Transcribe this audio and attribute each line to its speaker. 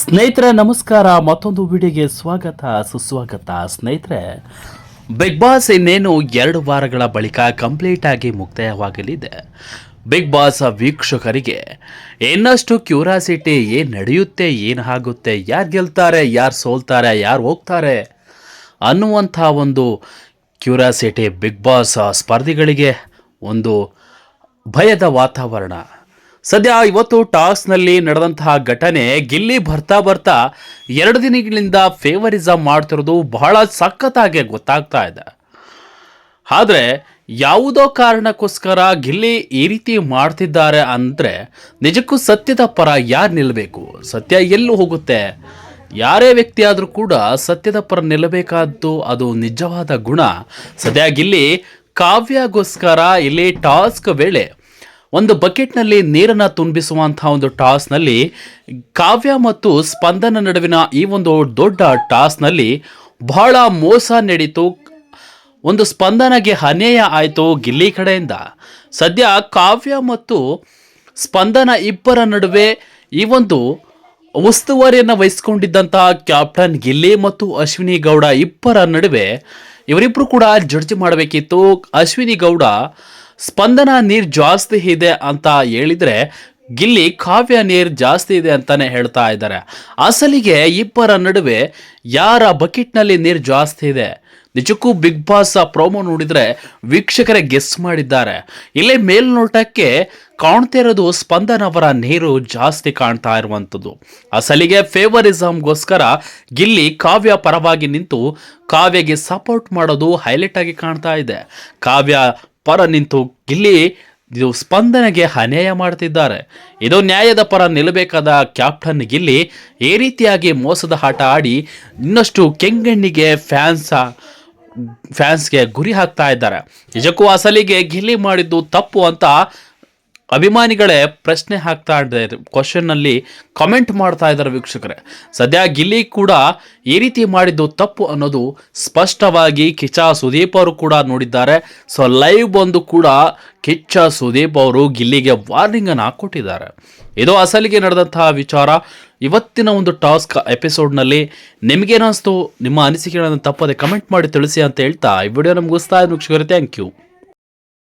Speaker 1: ಸ್ನೇಹಿತರೆ, ನಮಸ್ಕಾರ. ಮತ್ತೊಂದು ವಿಡಿಯೋಗೆ ಸ್ವಾಗತ, ಸುಸ್ವಾಗತ. ಸ್ನೇಹಿತರೆ ಬಿಗ್ ಬಾಸ್ ಇನ್ನೇನು ಎರಡು ವಾರಗಳ ಬಳಿಕ ಕಂಪ್ಲೀಟ್ ಆಗಿ ಮುಕ್ತಾಯವಾಗಲಿದೆ. ಬಿಗ್ ಬಾಸ್ ವೀಕ್ಷಕರಿಗೆ, ಇನ್ನಷ್ಟು ಕ್ಯೂರಾಸಿಟಿ ಏನು ನಡೆಯುತ್ತೆ, ಏನು ಆಗುತ್ತೆ, ಯಾರು ಗೆಲ್ತಾರೆ, ಯಾರು ಸೋಲ್ತಾರೆ, ಯಾರು ಹೋಗ್ತಾರೆ ಅನ್ನುವಂಥ ಒಂದು ಕ್ಯೂರಾಸಿಟಿ ಬಿಗ್ ಬಾಸ್ ಸ್ಪರ್ಧಿಗಳಿಗೆ ಒಂದು ಭಯದ ವಾತಾವರಣ. ಸದ್ಯ ಇವತ್ತು ಟಾಸ್ನಲ್ಲಿ ನಡೆದಂತಹ ಘಟನೆ ಗಿಲ್ಲಿ ಬರ್ತಾ ಬರ್ತಾ ಎರಡು ದಿನಗಳಿಂದ ಫೇವರಿಸಮ್ ಮಾಡ್ತಿರೋದು ಬಹಳ ಸಖತ್ತಾಗೆ ಗೊತ್ತಾಗ್ತಾ ಇದೆ. ಆದರೆ ಯಾವುದೋ ಕಾರಣಕ್ಕೋಸ್ಕರ ಗಿಲ್ಲಿ ಈ ರೀತಿ ಮಾಡ್ತಿದ್ದಾರೆ ಅಂದರೆ ನಿಜಕ್ಕೂ ಸತ್ಯದ ಪರ ಯಾರು ನಿಲ್ಲಬೇಕು ಸತ್ಯ ಎಲ್ಲೂ ಹೋಗುತ್ತೆ. ಯಾರೇ ವ್ಯಕ್ತಿ ಆದರೂ ಕೂಡ ಸತ್ಯದ ಪರ ನಿಲ್ಲಬೇಕಾದ್ದು ಅದು ನಿಜವಾದ ಗುಣ. ಸದ್ಯ ಗಿಲ್ಲಿ ಕಾವ್ಯಗೋಸ್ಕರ ಇಲ್ಲಿ ಟಾಸ್ಕ್ ವೇಳೆ ಒಂದು ಬಕೆಟ್ನಲ್ಲಿ ನೀರನ್ನು ತುಂಬಿಸುವಂಥ ಒಂದು ಟಾಸ್ನಲ್ಲಿ ಕಾವ್ಯ ಮತ್ತು ಸ್ಪಂದನ ನಡುವಿನ ಈ ಒಂದು ದೊಡ್ಡ ಟಾಸ್ನಲ್ಲಿ ಬಹಳ ಮೋಸ ನಡೀತು. ಒಂದು ಸ್ಪಂದನಗೆ ಅನ್ಯಾಯ ಆಯಿತು ಗಿಲ್ಲಿ ಕಡೆಯಿಂದ. ಸದ್ಯ ಕಾವ್ಯ ಮತ್ತು ಸ್ಪಂದನ ಇಬ್ಬರ ನಡುವೆ ಈ ಒಂದು ಉಸ್ತುವಾರಿಯನ್ನು ವಹಿಸಿಕೊಂಡಿದ್ದಂತಹ ಕ್ಯಾಪ್ಟನ್ ಗಿಲ್ಲಿ ಮತ್ತು ಅಶ್ವಿನಿ ಗೌಡ ಇಬ್ಬರ ನಡುವೆ ಇವರಿಬ್ಬರು ಕೂಡ ಜಡ್ಜ್ ಮಾಡಬೇಕಿತ್ತು. ಅಶ್ವಿನಿ ಗೌಡ ಸ್ಪಂದನ ನೀರು ಜಾಸ್ತಿ ಇದೆ ಅಂತ ಹೇಳಿದ್ರೆ ಗಿಲ್ಲಿ ಕಾವ್ಯ ನೀರು ಜಾಸ್ತಿ ಇದೆ ಅಂತಾನೆ ಹೇಳ್ತಾ ಇದ್ದಾರೆ. ಅಸಲಿಗೆ ಇಬ್ಬರ ನಡುವೆ ಯಾರ ಬಕೆಟ್ನಲ್ಲಿ ನೀರು ಜಾಸ್ತಿ ಇದೆ? ನಿಜಕ್ಕೂ ಬಿಗ್ ಬಾಸ್ ಪ್ರೋಮೋ ನೋಡಿದ್ರೆ ವೀಕ್ಷಕರೇ ಗೆಸ್ ಮಾಡಿದ್ದಾರೆ. ಇಲ್ಲೇ ಮೇಲ್ನೋಟಕ್ಕೆ ಕಾಣ್ತಾ ಇರೋದು ಸ್ಪಂದನ್ ಅವರ ನೀರು ಜಾಸ್ತಿ ಕಾಣ್ತಾ ಇರುವಂಥದ್ದು. ಅಸಲಿಗೆ ಫೇವರಿಸಮ್ಗೋಸ್ಕರ ಗಿಲ್ಲಿ ಕಾವ್ಯ ಪರವಾಗಿ ನಿಂತು ಕಾವ್ಯಗೆ ಸಪೋರ್ಟ್ ಮಾಡೋದು ಹೈಲೈಟ್ ಆಗಿ ಕಾಣ್ತಾ ಇದೆ. ಕಾವ್ಯ ಪರ ನಿಂತು ಗಿಲ್ಲಿ ಇದು ಸ್ಪಂದನೆಗೆ ಅನ್ಯಾಯ ಮಾಡ್ತಿದ್ದಾರೆ. ಇದು ನ್ಯಾಯದ ಪರ ನಿಲ್ಲಬೇಕಾದ ಕ್ಯಾಪ್ಟನ್ ಗಿಲ್ಲಿ ಈ ರೀತಿಯಾಗಿ ಮೋಸದ ಆಟ ಆಡಿ ಇನ್ನಷ್ಟು ಕೆಂಗಣ್ಣಿಗೆ ಫ್ಯಾನ್ಸ್, ಫ್ಯಾನ್ಸ್ಗೆ ಗುರಿ ಹಾಕ್ತಾ ಇದ್ದಾರೆ. ನಿಜಕ್ಕೂ ಅಸಲಿಗೆ ಗಿಲ್ಲಿ ಮಾಡಿದ್ದು ತಪ್ಪು ಅಂತ ಅಭಿಮಾನಿಗಳೇ ಪ್ರಶ್ನೆ ಹಾಕ್ತಾ ಇದ್ದಾರೆ. ಕ್ವಶನ್ನಲ್ಲಿ ಕಮೆಂಟ್ ಮಾಡ್ತಾ ಇದ್ದಾರೆ ವೀಕ್ಷಕರೇ. ಸದ್ಯ ಗಿಲ್ಲಿ ಕೂಡ ಈ ರೀತಿ ಮಾಡಿದ್ದು ತಪ್ಪು ಅನ್ನೋದು ಸ್ಪಷ್ಟವಾಗಿ ಕಿಚ್ಚ ಸುದೀಪ್ ಅವರು ಕೂಡ ನೋಡಿದ್ದಾರೆ. ಸೊ ಲೈವ್ ಬಂದು ಕೂಡ ಕಿಚ್ಚ ಸುದೀಪ್ ಅವರು ಗಿಲ್ಲಿಗೆ ವಾರ್ನಿಂಗ್ ಅನ್ನು ಕೊಟ್ಟಿದ್ದಾರೆ. ಇದು ಅಸಲಿಗೆ ನಡೆದಂತಹ ವಿಚಾರ. ಇವತ್ತಿನ ಒಂದು ಟಾಸ್ಕ್ ಎಪಿಸೋಡ್ನಲ್ಲಿ ನಿಮಗೇನಿಸ್ತು ನಿಮ್ಮ ಅನಿಸಿಕೆಗಳನ್ನು ತಪ್ಪದೆ ಕಮೆಂಟ್ ಮಾಡಿ ತಿಳಿಸಿ ಅಂತ ಹೇಳ್ತಾ ಈ ವಿಡಿಯೋ ನಮ್ಗೆ ವೀಕ್ಷಕರೇ. Thank you